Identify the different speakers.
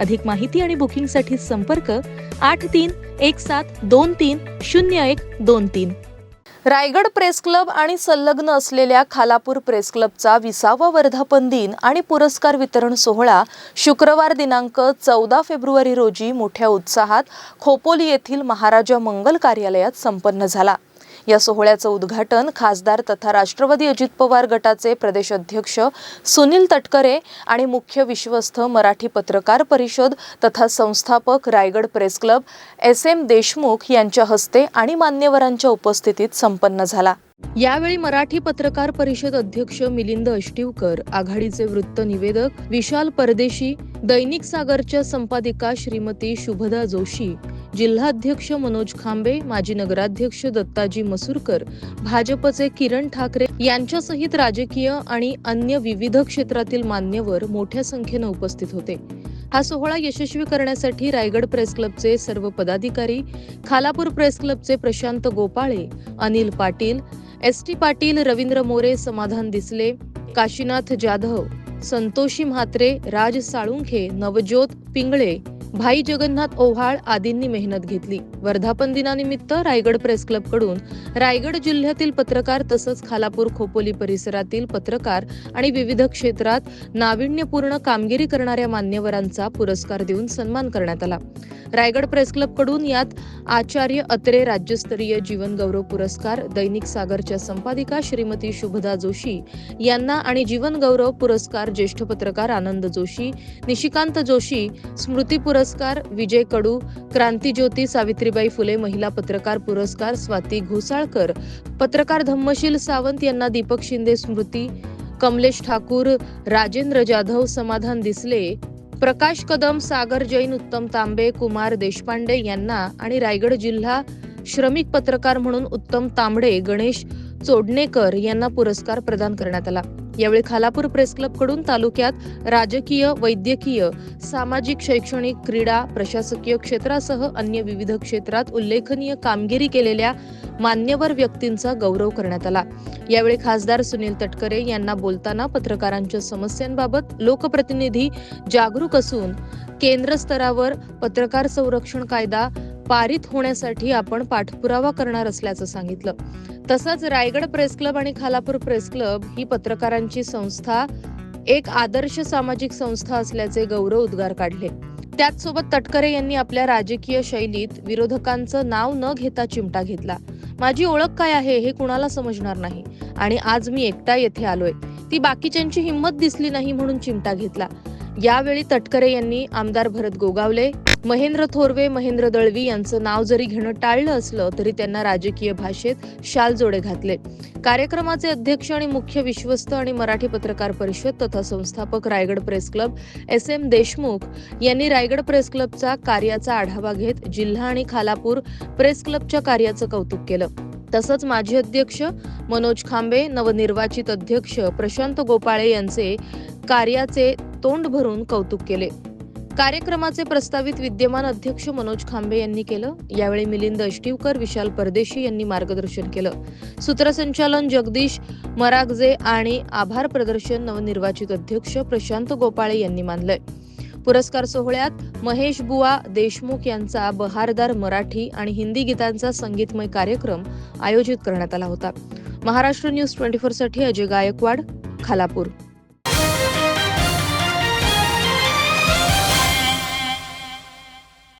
Speaker 1: अधिक माहिती आणि बुकिंगसाठी संपर्क आठ तीन एक सात दोन तीन शून्य एक दोन तीन. रायगड प्रेस क्लब आणि संलग्न असलेल्या खालापूर प्रेस क्लबचा विसावा वर्धापन दिन आणि पुरस्कार वितरण सोहळा शुक्रवार दिनांक चौदा फेब्रुवारी रोजी मोठ्या उत्साहात खोपोली येथील महाराजा मंगल कार्यालयात संपन्न झाला. या सोहळ्याचं उद्घाटन खासदार तथा राष्ट्रवादी अजित पवार गटाचे प्रदेश अध्यक्ष सुनील तटकरे आणि मुख्य विश्वस्त मराठी पत्रकार परिषद तथा संस्थापक Raigad press club S M Deshmukh यांच्या हस्ते आणि मान्यवरांच्या उपस्थितीत संपन्न झाला. यावेळी मराठी पत्रकार परिषद अध्यक्ष मिलिंद अष्टीवकर आघाडीचे वृत्त निवेदक विशाल परदेशी दैनिक सागरच्या संपादिका श्रीमती शुभदा जोशी जिल्हाध्यक्ष मनोज खांबे माजी नगराध्यक्ष दत्ताजी मसूरकर भाजपचे किरण ठाकरे यांच्यासहित राजकीय आणि अन्य विविध क्षेत्रातील मान्यवर मोठ्या संख्येनं उपस्थित होते. हा सोहळा यशस्वी करण्यासाठी रायगड प्रेस क्लबचे सर्व पदाधिकारी खालापूर प्रेस क्लबचे प्रशांत गोपाळे अनिल पाटील एस टी पाटील रवींद्र मोरे समाधान दिसले काशीनाथ जाधव संतोषी म्हात्रे राज साळुंखे नवज्योत पिंगळे भाई जगन्नाथ ओव्हाळ आदींनी मेहनत घेतली. वर्धापन दिनानिमित्त रायगड प्रेस क्लबकडून रायगड जिल्ह्यातील पत्रकार तसंच खालापूर खोपोली परिसरातील पत्रकार आणि विविध क्षेत्रात नाविन्यपूर्ण कामगिरी करणाऱ्या मान्यवरांचा पुरस्कार देऊन सन्मान करण्यात आला. रायगड प्रेस क्लबकडून यात आचार्य अत्रे राज्यस्तरीय जीवन गौरव पुरस्कार दैनिक सागरच्या संपादिका श्रीमती शुभदा जोशी यांना आणि जीवन गौरव पुरस्कार ज्येष्ठ पत्रकार आनंद जोशी निशिकांत जोशी स्मृती पुरस्कार विजय कडू क्रांतीज्योती सावित्री सावित्रीबाई फुले महिला पत्रकार पुरस्कार स्वाती घोसाळकर पत्रकार धम्मशील सावंत यांना दीपक शिंदे स्मृती कमलेश ठाकूर राजेंद्र जाधव समाधान दिसले प्रकाश कदम सागर जैन उत्तम तांबे कुमार देशपांडे यांना आणि रायगड जिल्हा श्रमिक पत्रकार म्हणून उत्तम तांबडे गणेश चोडणेकर यांना पुरस्कार प्रदान करण्यात आला. यावेळी खालापूर प्रेस क्लबकडून तालुक्यात राजकीय वैद्यकीय सामाजिक शैक्षणिक क्रीडा प्रशासकीय क्षेत्रासह अन्य विविध क्षेत्रात उल्लेखनीय कामगिरी केलेल्या मान्यवर व्यक्तींचा गौरव करण्यात आला. यावेळी खासदार सुनील तटकरे यांना बोलताना पत्रकारांच्या समस्यांबाबत लोकप्रतिनिधी जागरूक असून केंद्र स्तरावर पत्रकार संरक्षण कायदा पारित होण्यासाठी आपण पाठपुरावा करणार असल्याचं सांगितलं. तसंच रायगड प्रेस क्लब आणि खालापूर प्रेस क्लब ही पत्रकारांची संस्था एक आदर्श सामाजिक संस्था असल्याचे गौरव उद्गार काढले. त्याचसोबत तटकरे यांनी आपल्या राजकीय शैलीत विरोधकांचं नाव न घेता चिमटा घेतला. माझी ओळख काय आहे हे कुणाला समजणार नाही आणि आज मी एकटा येथे आलोय. ती बाकीच्यांची हिंमत दिसली नाही म्हणून चिमटा घेतला. यावेळी तटकरे यांनी आमदार भरत गोगावले महेंद्र थोरवे महेंद्र दळवी यांचं नाव जरी घेणं टाळलं असलं तरी त्यांना राजकीय भाषेत शालजोडे घातले. कार्यक्रमाचे अध्यक्ष आणि मुख्य विश्वस्त आणि मराठी पत्रकार परिषद तथा संस्थापक Raigad press club S M Deshmukh यांनी रायगड प्रेस क्लबचा कार्याचा आढावा घेत जिल्हा आणि खालापूर प्रेस क्लबच्या कार्याचं कौतुक केलं. तसंच माजी अध्यक्ष मनोज खांबे नवनिर्वाचित अध्यक्ष प्रशांत गोपाळे यांचे कार्याचे तोंड भरून कौतुक केले. कार्यक्रमाचे प्रस्तावित विद्यमान अध्यक्ष मनोज खांबे यांनी केलं. यावेळी मिलिंद अष्टीवकर विशाल परदेशी यांनी मार्गदर्शन केलं. सूत्रसंचालन जगदीश मरागजे आणि आभार प्रदर्शन नवनिर्वाचित अध्यक्ष प्रशांत गोपाळे यांनी मानलंय. पुरस्कार सोहळ्यात महेश बुवा देशमुख यांचा बहारदार मराठी आणि हिंदी गीतांचा संगीतमय कार्यक्रम आयोजित करण्यात आला होता. महाराष्ट्र न्यूज ट्वेंटी फोरसाठी अजय गायकवाड खालापूर.